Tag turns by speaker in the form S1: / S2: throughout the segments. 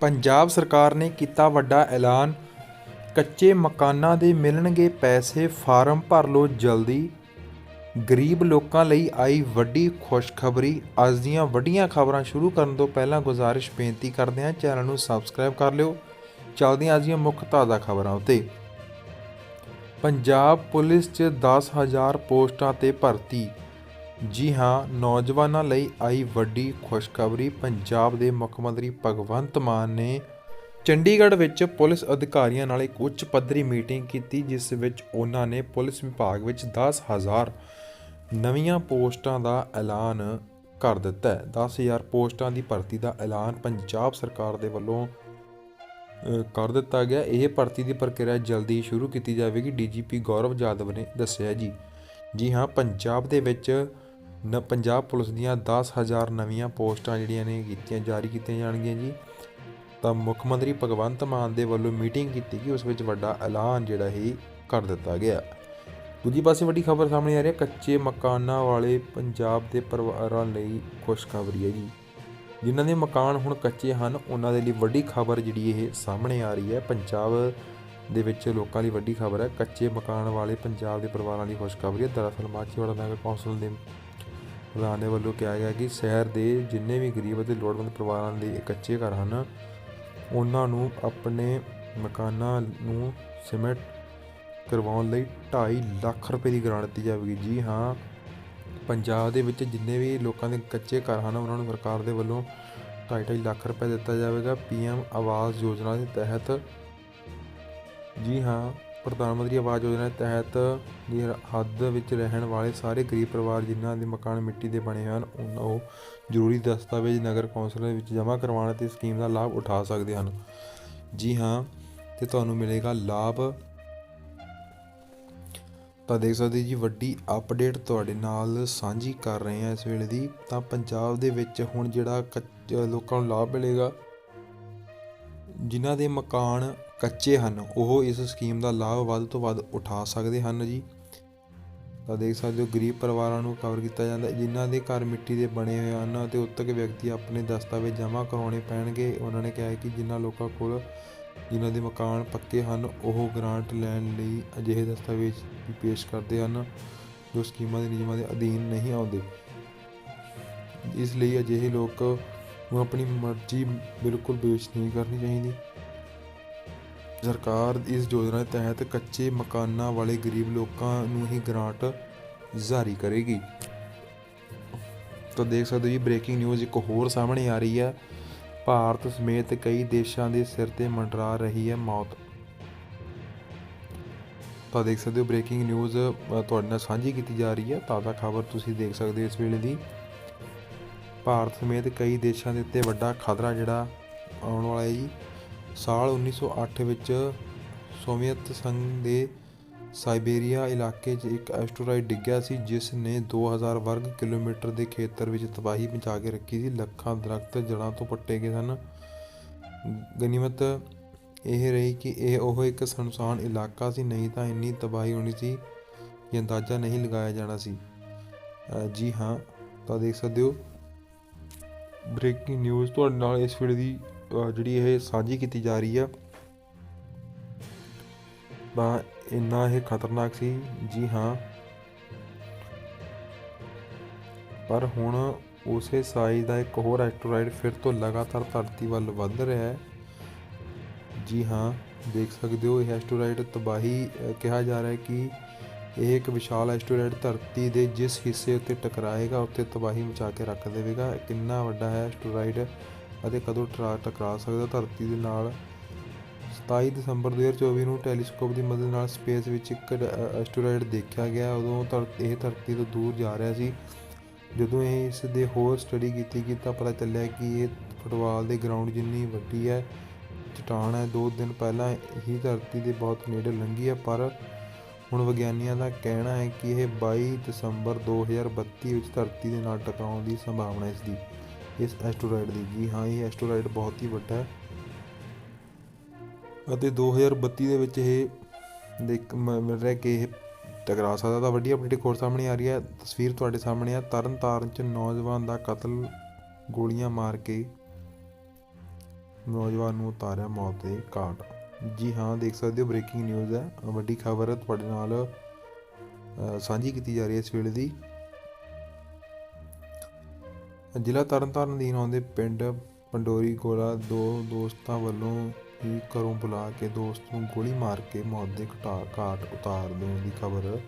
S1: ਪੰਜਾਬ ਸਰਕਾਰ ਨੇ ਕੀਤਾ ਵੱਡਾ ਐਲਾਨ। ਕੱਚੇ ਮਕਾਨਾਂ ਦੇ ਮਿਲਣਗੇ ਪੈਸੇ, ਫਾਰਮ ਭਰ ਲਓ ਜਲਦੀ। ਗਰੀਬ ਲੋਕਾਂ ਲਈ ਆਈ ਵੱਡੀ ਖੁਸ਼ਖਬਰੀ। ਅੱਜ ਦੀਆਂ ਵੱਡੀਆਂ ਖਬਰਾਂ ਸ਼ੁਰੂ ਕਰਨ ਤੋਂ ਪਹਿਲਾਂ ਗੁਜ਼ਾਰਿਸ਼ ਬੇਨਤੀ ਕਰਦੇ ਹਾਂ, ਚੈਨਲ ਨੂੰ ਸਬਸਕ੍ਰਾਈਬ ਕਰ ਲਿਓ। ਚੱਲਦੇ ਹਾਂ ਅੱਜ ਦੀਆਂ ਮੁੱਖ ਤਾਜ਼ਾ ਖਬਰਾਂ ਉੱਤੇ। ਪੰਜਾਬ ਪੁਲਿਸ 'ਚ 10000 ਪੋਸਟਾਂ ਤੇ ਭਰਤੀ ਜੀ ਹਾਂ, ਨੌਜਵਾਨਾਂ ਲਈ ਆਈ ਵੱਡੀ ਖੁਸ਼ਖਬਰੀ। ਪੰਜਾਬ ਦੇ ਮੁੱਖ ਮੰਤਰੀ ਭਗਵੰਤ ਮਾਨ ਨੇ ਚੰਡੀਗੜ੍ਹ ਵਿੱਚ ਪੁਲਿਸ ਅਧਿਕਾਰੀਆਂ ਨਾਲ ਇੱਕ ਉੱਚ ਪੱਧਰੀ ਮੀਟਿੰਗ ਕੀਤੀ, ਜਿਸ ਵਿੱਚ ਉਹਨਾਂ ਨੇ ਪੁਲਿਸ ਵਿਭਾਗ ਵਿੱਚ 10000 ਨਵੀਆਂ ਪੋਸਟਾਂ ਦਾ ਐਲਾਨ ਕਰ ਦਿੱਤਾ ਹੈ। 10000 ਪੋਸਟਾਂ ਦੀ ਭਰਤੀ ਦਾ ਐਲਾਨ ਪੰਜਾਬ ਸਰਕਾਰ ਦੇ ਵੱਲੋਂ ਕਰ ਦਿੱਤਾ ਗਿਆ। ਇਹ ਭਰਤੀ ਦੀ ਪ੍ਰਕਿਰਿਆ ਜਲਦੀ ਸ਼ੁਰੂ ਕੀਤੀ ਜਾਵੇਗੀ ਡੀਜੀਪੀ ਗੌਰਵ ਜਾਦਵ ਨੇ ਦੱਸਿਆ ਜੀ। ਜੀ ਹਾਂ, ਪੰਜਾਬ ਦੇ ਵਿੱਚ ਨ ਪੰਜਾਬ ਪੁਲਿਸ ਦੀਆਂ 10000 ਨਵੀਆਂ ਪੋਸਟਾਂ ਜਿਹੜੀਆਂ ਨੇ ਕੀਤੀਆਂ, ਜਾਰੀ ਕੀਤੀਆਂ ਜਾਣਗੀਆਂ ਜੀ। ਤਾਂ ਮੁੱਖ ਮੰਤਰੀ ਭਗਵੰਤ ਮਾਨ ਦੇ ਵੱਲੋਂ ਮੀਟਿੰਗ ਕੀਤੀ ਗਈ, ਉਸ ਵਿੱਚ ਵੱਡਾ ਐਲਾਨ ਜਿਹੜਾ ਹੀ ਕਰ ਦਿੱਤਾ ਗਿਆ। ਦੂਜੀ ਪਾਸੇ ਵੱਡੀ ਖਬਰ ਸਾਹਮਣੇ ਆ ਰਹੀ ਹੈ, ਕੱਚੇ ਮਕਾਨਾਂ ਵਾਲੇ ਪੰਜਾਬ ਦੇ ਪਰਿਵਾਰਾਂ ਲਈ ਖੁਸ਼ਖਬਰੀ ਹੈ ਜੀ। ਜਿਨ੍ਹਾਂ ਦੇ ਮਕਾਨ ਹੁਣ ਕੱਚੇ ਹਨ, ਉਹਨਾਂ ਦੇ ਲਈ ਵੱਡੀ ਖਬਰ ਜਿਹੜੀ ਇਹ ਸਾਹਮਣੇ ਆ ਰਹੀ ਹੈ। ਪੰਜਾਬ ਦੇ ਵਿੱਚ ਲੋਕਾਂ ਲਈ ਵੱਡੀ ਖਬਰ ਹੈ, ਕੱਚੇ ਮਕਾਨ ਵਾਲੇ ਪੰਜਾਬ ਦੇ ਪਰਿਵਾਰਾਂ ਲਈ ਖੁਸ਼ਖਬਰੀ ਹੈ। ਦਰਅਸਲ ਮਾਚੀਵਾੜਾ ਨਗਰ ਕੌਂਸਲ ਦੇ ਪ੍ਰਧਾਨ ਦੇ ਵੱਲੋਂ ਕਿਹਾ ਗਿਆ ਕਿ ਸ਼ਹਿਰ ਦੇ ਜਿੰਨੇ ਵੀ ਗਰੀਬ ਅਤੇ ਲੋੜਵੰਦ ਪਰਿਵਾਰਾਂ ਲਈ ਕੱਚੇ ਘਰ ਹਨ, ਉਹਨਾਂ ਨੂੰ ਆਪਣੇ ਮਕਾਨਾਂ ਨੂੰ ਸੀਮੈਂਟ ਕਰਵਾਉਣ ਲਈ 2.5 ਲੱਖ ਰੁਪਏ ਦੀ ਗ੍ਰਾਂਟ ਦਿੱਤੀ ਜਾਵੇਗੀ। ਜੀ ਹਾਂ, ਪੰਜਾਬ ਦੇ ਵਿੱਚ ਜਿੰਨੇ ਵੀ ਲੋਕਾਂ ਦੇ ਕੱਚੇ ਘਰ ਹਨ, ਉਹਨਾਂ ਨੂੰ ਸਰਕਾਰ ਦੇ ਵੱਲੋਂ 2.5 ਲੱਖ ਰੁਪਏ ਦਿੱਤਾ ਜਾਵੇਗਾ। ਪੀਐਮ ਆਵਾਸ ਯੋਜਨਾ ਦੇ ਤਹਿਤ। ਜੀ ਹਾਂ ਪ੍ਰਧਾਨ ਮੰਤਰੀ ਆਵਾਸ ਯੋਜਨਾ ਦੇ ਤਹਿਤ ਦੀ ਹੱਦ ਵਿੱਚ ਰਹਿਣ ਵਾਲੇ ਸਾਰੇ ਗਰੀਬ ਪਰਿਵਾਰ ਜਿਨ੍ਹਾਂ ਦੇ ਮਕਾਨ ਮਿੱਟੀ ਦੇ ਬਣੇ ਹਨ ਉਹਨਾਂ ਉਹ ਜ਼ਰੂਰੀ ਦਸਤਾਵੇਜ਼ ਨਗਰ ਕੌਂਸਲ ਵਿੱਚ ਜਮ੍ਹਾਂ ਕਰਵਾਉਣ ਤੇ ਸਕੀਮ ਦਾ ਲਾਭ ਉਠਾ ਸਕਦੇ ਹਨ। ਜੀ ਹਾਂ, ਤੇ ਤੁਹਾਨੂੰ ਮਿਲੇਗਾ ਲਾਭ। ਤਾਂ ਦੇਖ ਸਕਦੇ ਜੀ, ਵੱਡੀ ਅਪਡੇਟ ਤੁਹਾਡੇ ਨਾਲ ਸਾਂਝੀ ਕਰ ਰਹੇ ਹਾਂ ਇਸ ਵੇਲੇ ਦੀ। ਤਾਂ ਪੰਜਾਬ ਦੇ ਵਿੱਚ ਹੁਣ ਜਿਹੜਾ ਕੱਚ- ਲੋਕਾਂ ਨੂੰ ਲਾਭ ਮਿਲੇਗਾ, ਜਿਨ੍ਹਾਂ ਦੇ ਮਕਾਨ ਕੱਚੇ ਹਨ। ਉਹ ਇਸ ਸਕੀਮ ਦਾ ਲਾਭ ਵੱਧ ਤੋਂ ਵੱਧ ਉਠਾ ਸਕਦੇ ਹਨ ਜੀ। ਤਾਂ ਦੇਖ ਸਕਦੇ ਹੋ, ਗਰੀਬ ਪਰਿਵਾਰਾਂ ਨੂੰ ਕਵਰ ਕੀਤਾ ਜਾਂਦਾ ਜਿਨ੍ਹਾਂ ਦੇ ਘਰ ਮਿੱਟੀ ਦੇ ਬਣੇ ਹੋਏ ਹਨ ਅਤੇ ਉਤਕ ਵਿਅਕਤੀ ਆਪਣੇ ਦਸਤਾਵੇਜ਼ ਜਮ੍ਹਾਂ ਕਰਾਉਣੇ ਪੈਣਗੇ, ਉਹਨਾਂ ਨੇ ਕਿਹਾ ਕਿ ਜਿਨ੍ਹਾਂ ਲੋਕਾਂ ਕੋਲ ਜਿਨ੍ਹਾਂ ਦੇ ਮਕਾਨ ਪੱਕੇ ਹਨ, ਉਹ ਗ੍ਰਾਂਟ ਲੈਣ ਲਈ ਅਜਿਹੇ ਦਸਤਾਵੇਜ਼ ਵੀ ਪੇਸ਼ ਕਰਦੇ ਹਨ, ਜੋ ਸਕੀਮਾਂ ਦੇ ਨਿਯਮਾਂ ਦੇ ਅਧੀਨ ਨਹੀਂ ਆਉਂਦੇ। ਇਸ ਲਈ ਅਜਿਹੇ ਲੋਕ ਨੂੰ ਆਪਣੀ ਮਰਜ਼ੀ ਬਿਲਕੁਲ ਪੇਸ਼ ਨਹੀਂ ਕਰਨੀ ਚਾਹੀਦੀ। ਸਰਕਾਰ ਇਸ ਯੋਜਨਾ ਤਹਿਤ ਕੱਚੇ ਮਕਾਨਾਂ ਵਾਲੇ ਗਰੀਬ ਲੋਕਾਂ ਨੂੰ ਹੀ ਗ੍ਰਾਂਟ ਜਾਰੀ ਕਰੇਗੀ। ਤਾਂ ਦੇਖ ਸਕਦੇ ਹੋ ਜੀ ਬ੍ਰੇਕਿੰਗ ਨਿਊਜ਼ ਇੱਕ ਹੋਰ ਸਾਹਮਣੇ ਆ ਰਹੀ ਹੈ। ਭਾਰਤ ਸਮੇਤ ਕਈ ਦੇਸ਼ਾਂ ਦੇ ਸਿਰ ਤੇ ਮੰਡਰਾ ਰਹੀ ਹੈ ਮੌਤ। ਤਾਂ ਦੇਖ ਸਕਦੇ ਹੋ ਬ੍ਰੇਕਿੰਗ ਨਿਊਜ਼ ਤੁਹਾਡੇ ਨਾਲ ਸਾਂਝੀ ਕੀਤੀ ਜਾ ਰਹੀ ਹੈ। ਤਾਜ਼ਾ ਖਬਰ ਤੁਸੀਂ ਦੇਖ ਸਕਦੇ ਹੋ ਇਸ ਵੇਲੇ ਦੀ। ਭਾਰਤ ਸਮੇਤ ਕਈ ਦੇਸ਼ਾਂ ਦੇ ਉੱਤੇ ਵੱਡਾ ਖਤਰਾ ਜਿਹੜਾ ਆਉਣ ਵਾਲਾ ਹੈ ਜੀ। ਸਾਲ 1908 ਵਿੱਚ ਸੋਵੀਅਤ ਸੰਘ ਦੇ ਸਾਈਬੇਰੀਆ ਇਲਾਕੇ 'ਚ ਇੱਕ ਐਸਟਰੋਇਡ ਡਿੱਗਿਆ ਸੀ, ਜਿਸ ਨੇ ਦੋ ਹਜ਼ਾਰ ਵਰਗ ਕਿਲੋਮੀਟਰ ਦੇ ਖੇਤਰ ਵਿੱਚ ਤਬਾਹੀ ਮਚਾ ਕੇ ਰੱਖੀ ਸੀ। ਲੱਖਾਂ ਦਰਖਤ ਜੜ੍ਹਾਂ ਤੋਂ ਪੱਟੇ ਗਏ ਸਨ। ਗਨੀਮਤ ਇਹ ਰਹੀ ਕਿ ਇਹ ਉਹ ਇੱਕ ਸੁਨਸਾਨ ਇਲਾਕਾ ਸੀ, ਨਹੀਂ ਤਾਂ ਇੰਨੀ ਤਬਾਹੀ ਹੋਣੀ ਸੀ ਕਿ ਅੰਦਾਜ਼ਾ ਨਹੀਂ ਲਗਾਇਆ ਜਾਣਾ ਸੀ। ਜੀ ਹਾਂ, ਤਾਂ ਦੇਖ ਸਕਦੇ ਹੋ। ਬ੍ਰੇਕਿੰਗ ਨਿਊਜ਼ ਤੁਹਾਡੇ ਨਾਲ ਇਸ ਵੇਲੇ ਦੀ ਜਿਹੜੀ ਇਹ ਸਾਂਝੀ ਕੀਤੀ ਜਾ ਰਹੀ ਆ, ਤਾਂ ਇੰਨਾ ਇਹ ਖਤਰਨਾਕ ਸੀ, ਜੀ ਹਾਂ। ਪਰ ਹੁਣ ਉਸੇ ਸਾਈਜ਼ ਦਾ ਇੱਕ ਹੋਰ ਐਸਟਰੋਇਡ ਫਿਰ ਤੋਂ ਲਗਾਤਾਰ ਧਰਤੀ ਵੱਲ ਵੱਧ ਰਿਹਾ ਹੈ। ਜੀ ਹਾਂ, ਦੇਖ ਸਕਦੇ ਹੋ, ਇਹ ਐਸਟਰੋਇਡ ਤਬਾਹੀ ਕਿਹਾ ਜਾ ਰਿਹਾ ਹੈ ਕਿ ਇਹ ਇੱਕ ਵਿਸ਼ਾਲ ਐਸਟਰੋਇਡ ਧਰਤੀ ਦੇ ਜਿਸ ਹਿੱਸੇ ਉੱਤੇ ਟਕਰਾਏਗਾ ਉੱਥੇ ਤਬਾਹੀ ਮਚਾ ਕੇ ਰੱਖ ਦੇਵੇਗਾ। ਕਿੰਨਾ ਵੱਡਾ ਹੈ ਐਸਟਰੋਇਡ ਅਤੇ ਕਦੋਂ ਟਰਾ- ਟਕਰਾ ਸਕਦਾ, ਧਰਤੀ ਦੇ ਨਾਲ 27 ਦਸੰਬਰ 2024 ਨੂੰ ਟੈਲੀਸਕੋਪ ਦੀ ਮਦਦ ਨਾਲ ਸਪੇਸ ਵਿੱਚ ਇੱਕ ਐਸਟਰੋਇਡ ਦੇਖਿਆ ਗਿਆ। ਉਦੋਂ ਧਰ- ਇਹ ਧਰਤੀ ਤੋਂ ਦੂਰ ਜਾ ਰਿਹਾ ਸੀ। ਜਦੋਂ ਇਹ ਇਸ ਦੇ ਹੋਰ ਸਟੱਡੀ ਕੀਤੀ ਗਈ ਤਾਂ ਪਤਾ ਚੱਲਿਆ ਕਿ ਇਹ ਫੁੱਟਬਾਲ ਦੇ ਗਰਾਊਂਡ ਜਿੰਨੀ ਵੱਡੀ ਹੈ, ਚਟਾਨ ਹੈ। ਦੋ ਦਿਨ ਪਹਿਲਾਂ ਹੀ ਧਰਤੀ ਦੇ ਬਹੁਤ ਨੇੜੇ ਲੰਘੀ ਹੈ, ਪਰ ਹੁਣ ਵਿਗਿਆਨੀਆਂ ਦਾ ਕਹਿਣਾ ਹੈ ਕਿ ਇਹ 22 ਦਸੰਬਰ 2032 ਵਿੱਚ ਧਰਤੀ ਦੇ ਨਾਲ ਟਕਰਾਉਣ ਦੀ ਸੰਭਾਵਨਾ ਇਸ ਦੀ। ਇਸ ਐਸਟਰੋਇਡ ਦੀ। ਜੀ ਹਾਂ, ਇਹ ਐਸਟਰੋਇਡ ਬਹੁਤ ਹੀ ਵੱਡਾ ਹੈ। ਅਤੇ 2032 ਦੇ ਵਿੱਚ ਇਹ ਦੇਖ, ਮ- ਮਿਲ ਰਿਹਾ ਕਿ ਇਹ ਟਕਰਾ ਸਕਦਾ ਤਾਂ ਵੱਡੀ ਅਪਡੇਟ ਹੋਰ ਸਾਹਮਣੇ ਆ ਰਹੀ ਹੈ। ਤਸਵੀਰ ਤੁਹਾਡੇ ਸਾਹਮਣੇ ਆ। ਤਰਨ ਤਾਰਨ ਚ ਨੌਜਵਾਨ ਦਾ ਕਤਲ, ਗੋਲੀਆਂ ਮਾਰ ਕੇ ਨੌਜਵਾਨ ਨੂੰ ਉਤਾਰਿਆ ਮੌਤ ਦੇ ਘਾਟ। ਜੀ ਹਾਂ, ਦੇਖ ਸਕਦੇ ਹੋ ਬ੍ਰੇਕਿੰਗ ਨਿਊਜ਼ ਹੈ। ਵੱਡੀ ਖਬਰ ਤੁਹਾਡੇ ਨਾਲ ਸਾਂਝੀ ਕੀਤੀ ਜਾ ਰਹੀ ਹੈ ਇਸ ਵੇਲੇ ਦੀ। ਜ਼ਿਲ੍ਹਾ ਤਰਨਤਾਰਨ ਅਧੀਨ ਆਉਂਦੇ ਪਿੰਡ ਪੰਡੋਰੀ ਗੋਲਾ ਦੋ ਦੋਸਤਾਂ ਵੱਲੋਂ ਹੀ ਘਰੋਂ ਬੁਲਾ ਕੇ ਦੋਸਤ ਨੂੰ ਗੋਲੀ ਮਾਰ ਕੇ ਮੌਤ ਦੇ ਘਟਾ ਘਾਟ ਉਤਾਰ ਦੇਣ ਦੀ ਖਬਰ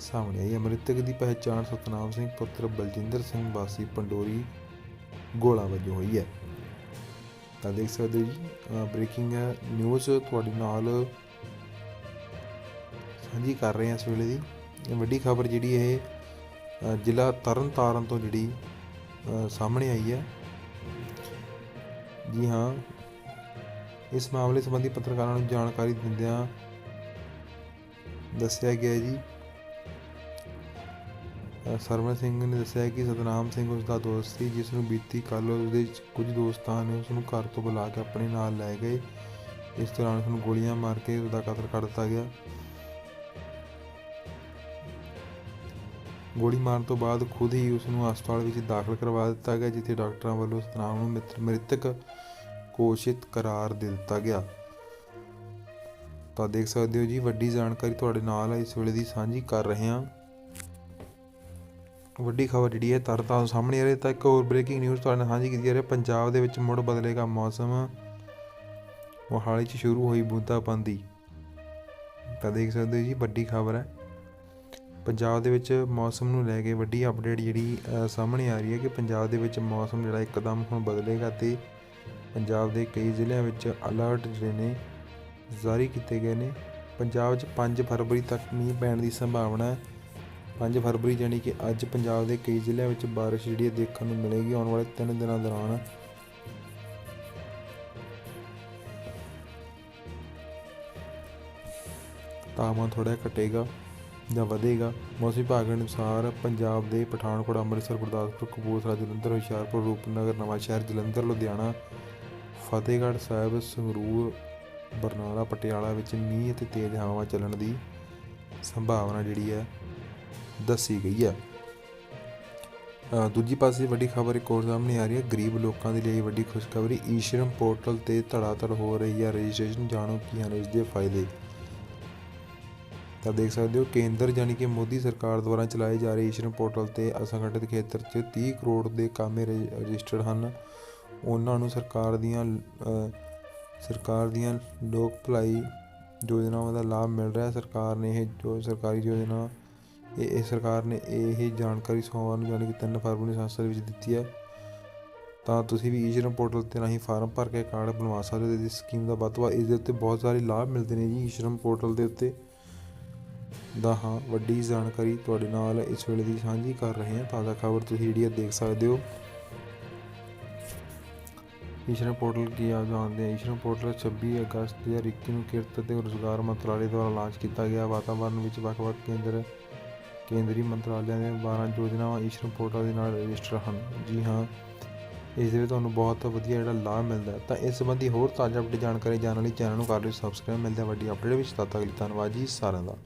S1: ਸਾਹਮਣੇ ਆਈ। ਹੈ ਮ੍ਰਿਤਕ ਦੀ ਪਹਿਚਾਣ ਸਤਨਾਮ ਸਿੰਘ ਪੁੱਤਰ ਬਲਜਿੰਦਰ ਸਿੰਘ ਵਾਸੀ ਪੰਡੋਰੀ ਗੋਲਾ ਵਜੋਂ ਹੋਈ ਹੈ। ਤਾਂ ਦੇਖ ਸਕਦੇ ਹੋ ਜੀ ਬ੍ਰੇਕਿੰਗ ਨਿਊਜ਼ ਤੁਹਾਡੇ ਨਾਲ ਸਾਂਝੀ ਕਰ ਰਹੇ ਹਾਂ ਇਸ ਵੇਲੇ ਦੀ। ਇਹ ਵੱਡੀ ਖਬਰ ਜਿਹੜੀ ਇਹ ਅ, ਜ਼ਿਲ੍ਹਾ ਤਰਨਤਾਰਨ ਤੋਂ ਜਿਹੜੀ ਸਾਹਮਣੇ ਆਈ ਹੈ। ਜੀ ਹਾਂ ਇਸ ਮਾਮਲੇ ਸੰਬੰਧੀ ਪੱਤਰਕਾਰਾਂ ਨੂੰ ਜਾਣਕਾਰੀ ਦਿੰਦਿਆਂ ਦੱਸਿਆ ਗਿਆ ਜੀ। ਅ, ਸਰਵਨ ਸਿੰਘ ਨੇ ਦੱਸਿਆ ਕਿ ਸਤਨਾਮ ਸਿੰਘ ਉਸ ਦਾ ਦੋਸਤ ਸੀ ਜਿਸ ਨੂੰ ਬੀਤੀ ਕੱਲ ਉਸਦੇ ਚ- ਕੁਝ ਦੋਸਤਾਂ ਨੇ ਉਸ ਨੂੰ ਘਰ ਤੋਂ ਬੁਲਾ ਕੇ ਆਪਣੇ ਨਾਲ ਲੈ ਗਏ। ਇਸ ਦੌਰਾਨ ਉਸ ਨੂੰ ਗੋਲੀਆਂ ਮਾਰ ਕੇ ਉਸ ਦਾ ਕਤਲ ਕਰ ਦਿੱਤਾ ਗਿਆ। ਗੋਲੀ ਮਾਰਨ ਤੋਂ ਬਾਅਦ ਖੁਦ ਹੀ ਉਸ ਨੂੰ ਹਸਪਤਾਲ ਵਿੱਚ ਦਾਖਲ ਕਰਵਾ ਦਿੱਤਾ ਗਿਆ, ਜਿੱਥੇ ਡਾਕਟਰਾਂ ਵੱਲੋਂ ਸਤਨਾਮ ਨੂੰ ਮਿਤ- ਮ੍ਰਿਤਕ ਘੋਸ਼ਿਤ ਕਰਾਰ ਦੇ ਦਿੱਤਾ ਗਿਆ। ਤਾਂ ਦੇਖ ਸਕਦੇ ਹੋ ਜੀ, ਵੱਡੀ ਜਾਣਕਾਰੀ ਤੁਹਾਡੇ ਨਾਲ ਇਸ ਵੇਲੇ ਦੀ ਸਾਂਝੀ ਕਰ ਰਹੇ ਹਾਂ। ਵੱਡੀ ਖਬਰ ਜਿਹੜੀ ਹੈ ਤਰਤਾਂ ਸਾਹਮਣੇ ਆ ਰਹੀ ਤਾਂ ਇੱਕ ਹੋਰ ਬ੍ਰੇਕਿੰਗ ਨਿਊਜ਼ ਤੁਹਾਡੇ ਨਾਲ ਸਾਂਝੀ ਕੀਤੀ ਜਾ ਰਹੀ ਹੈ। ਪੰਜਾਬ ਦੇ ਵਿੱਚ ਮੁੜ ਬਦਲੇਗਾ ਮੌਸਮ। ਮੋਹਾਲੀ 'ਚ ਸ਼ੁਰੂ ਹੋਈ ਬੂੰਦਾਬਾਂਦੀ। ਤਾਂ ਦੇਖ ਸਕਦੇ ਹੋ ਜੀ, ਵੱਡੀ ਖਬਰ ਹੈ। ਪੰਜਾਬ ਦੇ ਵਿੱਚ ਮੌਸਮ ਨੂੰ ਲੈ ਕੇ ਵੱਡੀ ਅਪਡੇਟ ਜਿਹੜੀ ਸਾਹਮਣੇ ਆ ਰਹੀ ਹੈ ਕਿ ਪੰਜਾਬ ਦੇ ਵਿੱਚ ਮੌਸਮ ਜਿਹੜਾ ਇੱਕਦਮ ਹੁਣ ਬਦਲੇਗਾ ਤੇ ਪੰਜਾਬ ਦੇ ਕਈ ਜ਼ਿਲ੍ਹਿਆਂ ਵਿੱਚ ਅਲਰਟ ਜਿਹੜੇ ਨੇ ਜਾਰੀ ਕੀਤੇ ਗਏ ਨੇ। ਪੰਜਾਬ 'ਚ 5 ਫਰਵਰੀ ਤੱਕ ਮੀਂਹ ਪੈਣ ਦੀ ਸੰਭਾਵਨਾ ਹੈ। 5 ਫਰਵਰੀ ਜਾਨੀ ਕਿ ਅੱਜ ਪੰਜਾਬ ਦੇ ਕਈ ਜ਼ਿਲ੍ਹਿਆਂ ਵਿੱਚ ਬਾਰਿਸ਼ ਜਿਹੜੀ ਹੈ ਦੇਖਣ ਨੂੰ ਮਿਲੇਗੀ ਆਉਣ ਵਾਲੇ 3 ਦਿਨਾਂ ਦੌਰਾਨ। ਤਾਪਮਾਨ ਥੋੜ੍ਹਾ ਘਟੇਗਾ। ਜਾਂ ਵਧੇਗਾ। ਮੌਸਮ ਵਿਭਾਗ ਅਨੁਸਾਰ ਪੰਜਾਬ ਦੇ ਪਠਾਨਕੋਟ ਅੰਮ੍ਰਿਤਸਰ ਗੁਰਦਾਸਪੁਰ ਕਪੂਰਥਲਾ ਜਲੰਧਰ ਹੁਸ਼ਿਆਰਪੁਰ ਰੂਪਨਗਰ ਨਵਾਂਸ਼ਹਿਰ ਜਲੰਧਰ ਲੁਧਿਆਣਾ ਫਤਿਹਗੜ੍ਹ ਸਾਹਿਬ ਸੰਗਰੂਰ ਬਰਨਾਲਾ ਪਟਿਆਲਾ ਵਿੱਚ ਮੀਂਹ ਅਤੇ ਤੇਜ਼ ਹਵਾਵਾਂ ਚੱਲਣ ਦੀ ਸੰਭਾਵਨਾ ਜਿਹੜੀ ਹੈ ਦੱਸੀ ਗਈ ਹੈ। ਅ, ਦੂਜੀ ਪਾਸੇ ਵੱਡੀ ਖਬਰ ਇੱਕ ਹੋਰ ਸਾਹਮਣੇ ਆ ਰਹੀ ਹੈ। ਗਰੀਬ ਲੋਕਾਂ ਦੇ ਲਈ ਵੱਡੀ ਖੁਸ਼ਖਬਰੀ ਈਸ਼ਰਮ ਪੋਰਟਲ ਤੇ ਧੜਾਧੜ ਹੋ ਰਹੀ ਹੈ। ਰਜਿਸਟ੍ਰੇਸ਼ਨ ਜਾਣੋ ਕੀ ਹਨ ਇਸ ਦੇ ਫਾਇਦੇ? ਤਾਂ ਦੇਖ ਸਕਦੇ ਹੋ ਕੇਂਦਰ ਜਾਨੀ ਕਿ ਮੋਦੀ ਸਰਕਾਰ ਦੁਆਰਾ ਚਲਾਏ ਜਾ ਰਹੇ ਈਸ਼ਰਮ ਪੋਰਟਲ ਤੇ ਅਸੰਗਠਿਤ ਖੇਤਰ 'ਚ 30 ਕਰੋੜ ਦੇ ਕਾਮੇ ਰਜਿ- ਰਜਿਸਟਰਡ ਹਨ। ਉਹਨਾਂ ਨੂੰ ਸਰਕਾਰ ਦੀਆਂ ਸਰਕਾਰ ਦੀਆਂ ਲੋਕ ਭਲਾਈ ਯੋਜਨਾਵਾਂ ਦਾ ਲਾਭ ਮਿਲ ਰਿਹਾ। ਸਰਕਾਰ ਨੇ ਇਹ ਜੋ, ਸਰਕਾਰੀ ਯੋਜਨਾ, ਇਹ ਇਹ ਸਰਕਾਰ ਨੇ ਇਹ ਜਾਣਕਾਰੀ ਸੋਮਵਾਰ ਨੂੰ ਜਾਣੀ ਕਿ 3 ਫਰਵਰੀ ਨੂੰ ਸੰਸਦ ਵਿੱਚ ਦਿੱਤੀ ਹੈ। ਤਾਂ ਤੁਸੀਂ ਵੀ ਈਸ਼ਰਮ ਪੋਰਟਲ ਤੇ ਰਾਹੀਂ ਫਾਰਮ ਭਰ ਕੇ ਕਾਰਡ ਬਣਵਾ ਸਕਦੇ ਹੋ। ਇਸ ਸਕੀਮ ਦਾ ਵੱਧ ਤੋਂ ਵੱਧ ਇਸ ਦੇ ਉੱਤੇ ਬਹੁਤ ਸਾਰੇ ਲਾਭ ਮਿਲਦੇ ਨੇ ਜੀ ਈਸ਼ਰਮ ਪੋਰਟਲ ਦੇ ਉੱਤੇ। ਦਾ ਹਾਂ, ਵੱਡੀ ਜਾਣਕਾਰੀ ਤੁਹਾਡੇ ਨਾਲ ਇਸ ਵੇਲੇ ਦੀ ਸਾਂਝੀ ਕਰ ਰਹੇ ਹਾਂ। ਤਾਜ਼ਾ ਖਬਰ ਤੁਸੀਂ ਜਿਹੜੀ ਦੇਖ ਸਕਦੇ ਹੋ। ਈਸ਼ਰਮ ਪੋਰਟਲ ਕੀ ਆ ਜਾਣਦੇ ਹਾਂ ਈਸ਼ਰਮ ਪੋਰਟਲ 26 ਅਗਸਤ 2021 ਨੂੰ ਕਿਰਤ ਅਤੇ ਰੁਜ਼ਗਾਰ ਮੰਤਰਾਲੇ ਦੁਆਰਾ ਲਾਂਚ ਕੀਤਾ ਗਿਆ। ਵਾਤਾਵਰਣ ਵਿੱਚ ਵੱਖ-ਵੱਖ ਕੇਂਦਰ, ਕੇਂਦਰੀ ਮੰਤਰਾਲਿਆਂ ਦੇ 12 ਯੋਜਨਾਵਾਂ ਈਸ਼ਰਮ ਪੋਰਟਲ ਦੇ ਨਾਲ ਰਜਿਸਟਰ ਹਨ। ਜੀ ਹਾਂ, ਇਸ ਦੇ ਵਿੱਚ ਤੁਹਾਨੂੰ ਬਹੁਤ ਵਧੀਆ ਜਿਹੜਾ ਲਾਭ ਮਿਲਦਾ ਤਾਂ ਇਸ ਸੰਬੰਧੀ ਹੋਰ ਤਾਜ਼ਾ ਅਪਡੇਟ ਜਾਣਕਾਰੀ ਜਾਣਨ ਲਈ ਚੈਨਲ ਨੂੰ ਕਰ ਲਿਓ ਸਬਸਕ੍ਰਾਈਬ ਮਿਲਦਾ ਵੱਡੀ ਅਪਡੇਟ ਵਿੱਚ। ਤਦ ਤੱਕ ਲਈ ਧੰਨਵਾਦ ਜੀ ਸਾਰਿਆਂ ਦਾ।